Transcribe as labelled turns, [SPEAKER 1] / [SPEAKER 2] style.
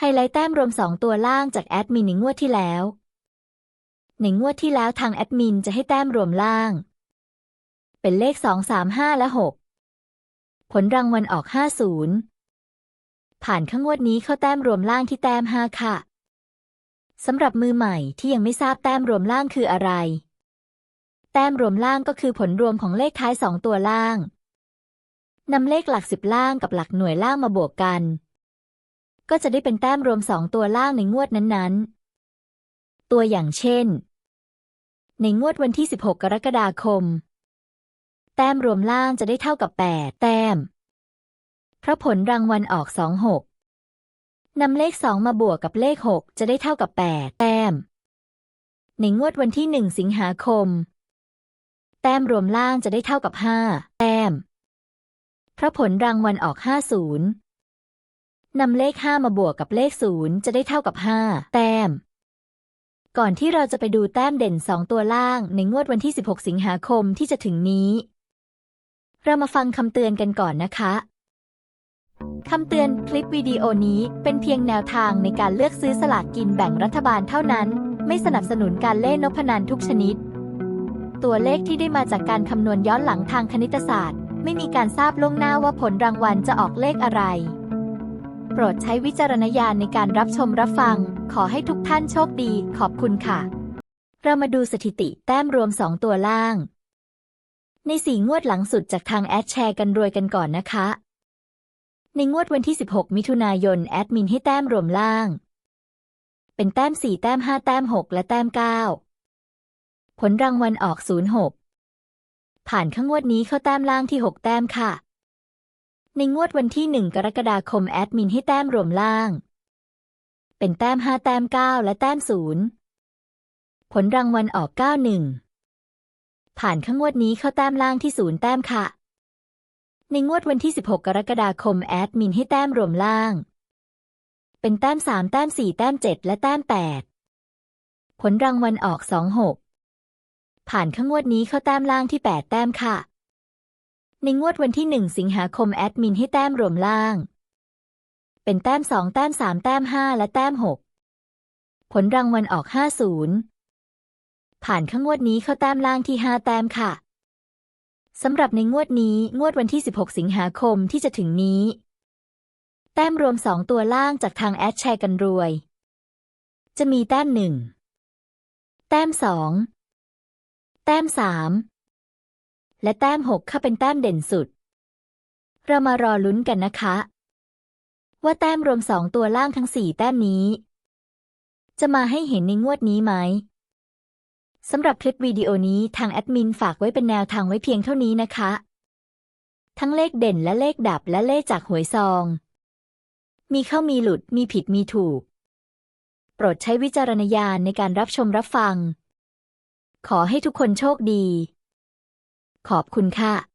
[SPEAKER 1] ไฮไลท์แต้มรวม 2 ตัวล่างจากแอดมินในงวดที่แล้วในงวดที่แล้วทางแอดมินจะให้แต้มรวมล่าง เป็นเลข 2 3 5 และ 6 ผลรางวัลออก 50 ผ่านข้างงวดนี้เข้าแต้มรวมล่างที่แต้ม 5 ค่ะสำหรับมือใหม่ที่ยังไม่ทราบแต้มรวมล่างคืออะไร แต้มรวมล่างก็คือผลรวมของเลขท้าย 2 ตัวล่างนำเลขหลักสิบล่างกับหลักหน่วยล่างมาบวกกัน ก็จะได้เป็นแต้มรวม2ตัวล่างในงวดนั้นๆ ตัวอย่างเช่น ในงวดวันที่ 16 กรกฎาคม แต้มรวมล่างจะได้เท่ากับ 8 แต้ม เพราะผลรางวัลออก 26นำเลข 2 มาบวกกับเลข 6 จะได้เท่ากับ 8 แต้ม ในงวดวันที่ 1 สิงหาคม แต้มรวมล่างจะได้เท่ากับ 5 แต้ม เพราะผลรางวัลออก 50 นำเลข 5 มาบวกกับเลข 0 จะได้เท่ากับ 5 แต้ม ก่อนที่เราจะไปดูแต้มเด่น 2 ตัวล่างในงวดวันที่ 16 สิงหาคมที่จะถึงนี้ เรามาฟังคำเตือนกันก่อนนะคะคำเตือนคลิปวิดีโอนี้เป็นเพียงแนวทางในการเลือกซื้อสลากกินแบ่งรัฐบาลเท่านั้น ไม่สนับสนุนการเล่นนพนันทุกชนิด ตัวเลขที่ได้มาจากการคำนวณย้อนหลังทางคณิตศาสตร์ ไม่มีการทราบล่วงหน้าว่าผลรางวัลจะออกเลขอะไร ปรดใช้วิจารณญาณในการรับชมรับฟัง ขอให้ทุกท่านโชคดี ขอบคุณค่ะ เรามาดูสถิติแต้มรวม 2 ตัวล่าง ในสี่งวดหลังสุดจากทางแอดแชร์กันรวยกันก่อนนะคะ ในงวดวันที่ 16 มิถุนายนแอดมินให้แต้มรวมล่าง เป็นแต้ม 4 แต้ม 5 แต้ม 6 และแต้ม 9 ผลรางวัลออก 06 ผ่านข้างงวดนี้เข้าแต้มล่างที่ 6 แต้มค่ะ ในงวดวันที่ 1 กรกฎาคมแอดมินให้แต้มรวมล่าง เป็นแต้ม 5 แต้ม 9 และแต้ม 0 ผลรางวัลออก 91 ผ่านข้างงวดนี้เข้าแต้มล่างที่ 0 แต้มค่ะ ในงวดวันที่ 16 กรกฎาคมแอดมินให้แต้มรวมล่าง เป็นแต้ม 3 แต้ม 4 แต้ม 7 และแต้ม 8 ผลรางวัลออก 26 ผ่านข้างงวดนี้เข้าแต้มล่างที่ 8 แต้มค่ะ ในงวดวันที่ 1 สิงหาคมแอดมินให้แต้มรวมล่าง เป็นแต้ม 2 แต้ม 3 แต้ม 5 และแต้ม 6 ผลรางวัลออก 50 ผ่านข้างงวดนี้เข้าแต้มล่างที่ 5 แต้มค่ะสำหรับในงวดนี้งวดวันที่ 16 สิงหาคมที่จะถึงนี้ แต้มรวม 2 ตัวล่างจากทางแอดแชร์กันรวย จะมีแต้ม 1 แต้ม 2 แต้ม 3 และแต้ม6เข้าเป็นแต้มเด่นสุด เรามารอลุ้นกันนะคะ ว่าแต้มรวม2ตัวล่างทั้ง4แต้มนี้ จะมาให้เห็นในงวดนี้ไหมสำหรับคลิปวิดีโอนี้ทางแอดมินฝากไว้เป็นแนวทางไว้เพียงเท่านี้นะคะ ทั้งเลขเด่นและเลขดับและเลขจากหวยซอง มีเข้ามีหลุดมีผิดมีถูก โปรดใช้วิจารณญาณในการรับชมรับฟัง ขอให้ทุกคนโชคดี ขอบคุณค่ะ